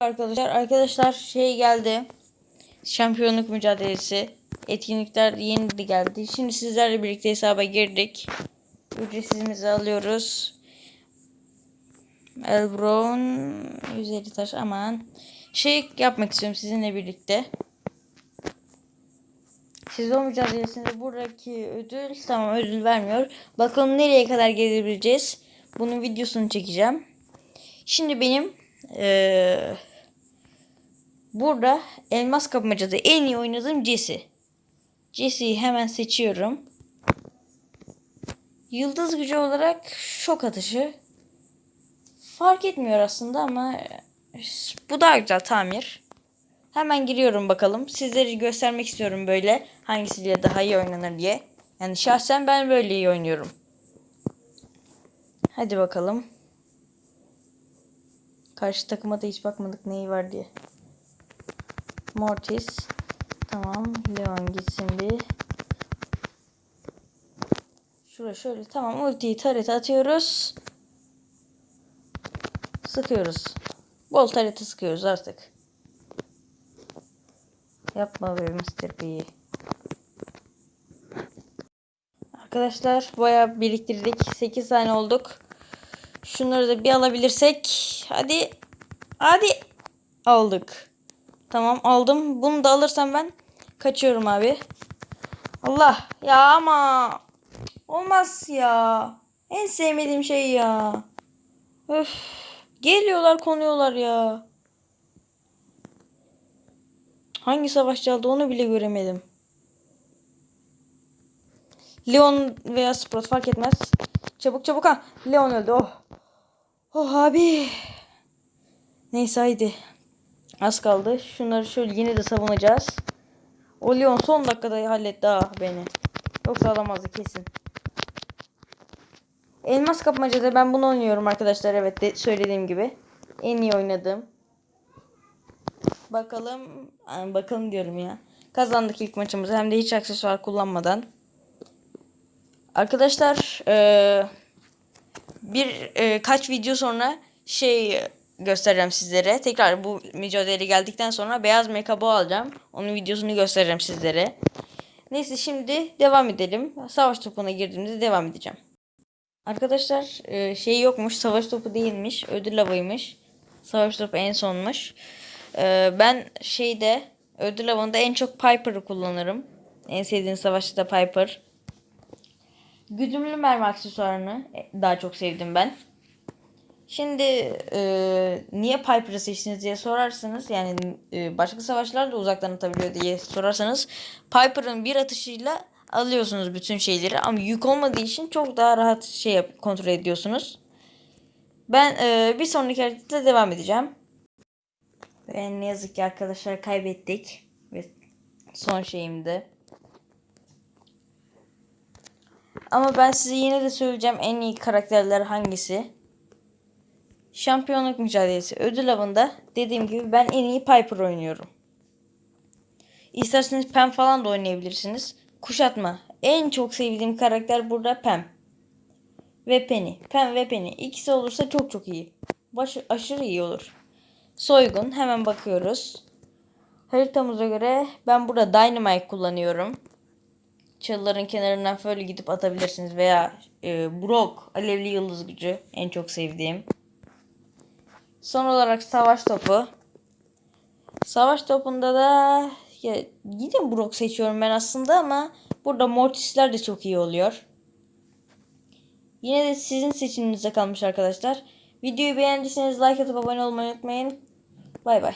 Arkadaşlar arkadaşlar şey geldi. Şampiyonluk mücadelesi. Etkinlikler yeni geldi. Şimdi sizlerle birlikte hesaba girdik. Ücretsizimizi alıyoruz. Elbron 150 taş aman. Şey yapmak istiyorum sizinle birlikte. Sezon mücadelesinde buradaki ödül tamam ödül vermiyor. Bakalım nereye kadar gelebileceğiz. Bunun videosunu çekeceğim. Şimdi benim eee, burada elmas kapmacada en iyi oynadığım Jesse. Jesse'yi hemen seçiyorum. Yıldız gücü olarak şok atışı. Fark etmiyor aslında ama bu daha güzel tamir. Hemen giriyorum bakalım. Sizleri göstermek istiyorum böyle hangisiyle daha iyi oynanır diye. Yani şahsen ben böyle iyi oynuyorum. Hadi bakalım. Karşı takıma da hiç bakmadık neyi var diye. Mortis. Tamam. Leon gitsin bir. Şuraya şöyle. Tamam. Ultiyi taret atıyoruz. Sıkıyoruz. Bol tareti sıkıyoruz artık. Yapma be Mr. P. Arkadaşlar bayağı biriktirdik. 8 tane olduk. Şunları da bir alabilirsek. Hadi. Hadi. Aldık. Tamam aldım. Bunu da alırsam ben kaçıyorum abi. Allah. Ya ama. Olmaz ya. En sevmediğim şey ya. Öf. Geliyorlar konuyorlar ya. Hangi savaşçı aldı onu bile göremedim. Leon veya Sprout fark etmez. Çabuk çabuk ha. Leon öldü. Oh. Oh abi. Neyse haydi. Az kaldı. Şunları şöyle yine de savunacağız. O Leon son dakikada halletti ha beni. Yoksa alamazdı kesin. Elmas kapmacada ben bunu oynuyorum arkadaşlar. Evet de söylediğim gibi. En iyi oynadığım. Bakalım. Ay, bakalım diyorum ya. Kazandık ilk maçımızı. Hem de hiç aksesuar kullanmadan. Arkadaşlar eee, bir eee, kaç video sonra şey göstereceğim sizlere. Tekrar bu mücadele geldikten sonra beyaz mekabo alacağım. Onun videosunu göstereceğim sizlere. Neyse şimdi devam edelim. Savaş topuna girdiğimizde devam edeceğim. Arkadaşlar eee, şey yokmuş. Savaş topu değilmiş. Ödül avıymış. Savaş topu en sonmuş. Eee, ben şeyde ödül avında en çok Piper'ı kullanırım. En sevdiğim savaşçı da Piper. Güdümlü mermi aksesuarını daha çok sevdim ben. Şimdi e, niye Piper'ı seçtiniz diye sorarsanız yani e, başka savaşlar da uzaktan atabiliyor diye sorarsanız Piper'ın bir atışıyla alıyorsunuz bütün şeyleri ama yük olmadığı için çok daha rahat şey yap, kontrol ediyorsunuz. Ben e, bir sonraki harekette devam edeceğim. Ve ne yazık ki arkadaşlar kaybettik. Ve son şeyimdi. Ama ben size yine de söyleyeceğim en iyi karakterler hangisi. Şampiyonluk mücadelesi ödül avında dediğim gibi ben en iyi Piper oynuyorum. İsterseniz Pam falan da oynayabilirsiniz. Kuşatma. En çok sevdiğim karakter burada Pam. Ve Penny. Pam ve Penny. İkisi olursa çok çok iyi. Baş, aşırı iyi olur. Soygun. Hemen bakıyoruz. Haritamıza göre ben burada Dynamite kullanıyorum. Çalıların kenarından böyle gidip atabilirsiniz. Veya e, Brock. Alevli yıldız gücü. En çok sevdiğim. Son olarak savaş topu. Savaş topunda da ya, yine Brock seçiyorum ben aslında ama burada Mortis'ler de çok iyi oluyor. Yine de sizin seçiminize kalmış arkadaşlar. Videoyu beğendiyseniz like atıp abone olmayı unutmayın. Bay bay.